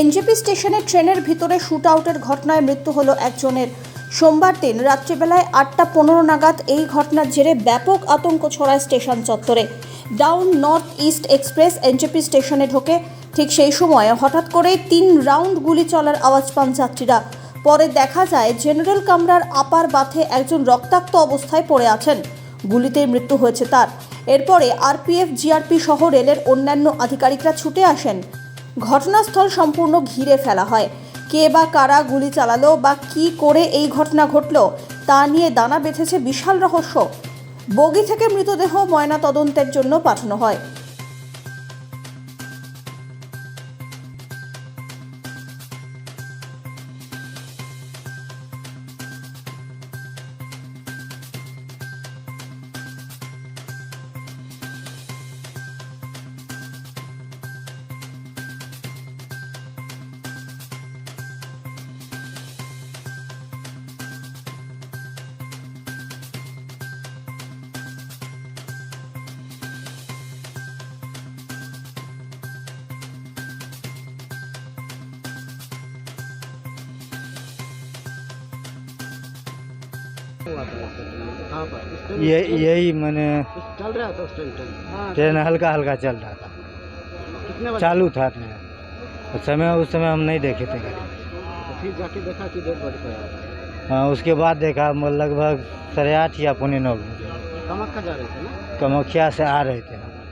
NJP স্টেশনে ট্রেনের ভিতরে শুট আউটের ঘটনায় মৃত্যু হলো একজনের। সোমবার দিন রাত্রিবেলায় আটটা পনেরো নাগাদ এই ঘটনার জেরে ব্যাপক আতঙ্ক ছড়ায় স্টেশন চত্বরে। Down north east express NJP স্টেশনে ঢোকে। ঠিক সেই সময় হঠাৎ করেই তিন রাউন্ড গুলি চলার আওয়াজ পান যাত্রীরা। পরে দেখা যায়, জেনারেল কামরার আপার বাথে একজন রক্তাক্ত অবস্থায় পড়ে আছেন। গুলিতেই মৃত্যু হয়েছে তার। এরপরে আরপিএফ, জিআরপি সহ রেলের অন্যান্য আধিকারিকরা ছুটে আসেন। ঘটনাস্থল সম্পূর্ণ ঘিরে ফেলা হয়। কে বা কারা গুলি চালালো বা কি করে এই ঘটনা ঘটল, তা নিয়ে দানা বেঁধেছে বিশাল রহস্য। বগি থেকে মৃতদেহ ময়না তদন্তের জন্য পাঠানো হয়। ये यही मैंने चल रहा था उस टाइम ट्रेन हाँ ट्रेन हल्का हल्का चल रहा था। चालू था ट्रेन समय उस समय हम नहीं देखे थे तो फिर जाके देखा कि गया हाँ। उसके बाद देखा लगभग साढ़े आठ या पौने नौ बजे। कमख्या जा रहे थे ना? कमख्या से आ रहे थे हम।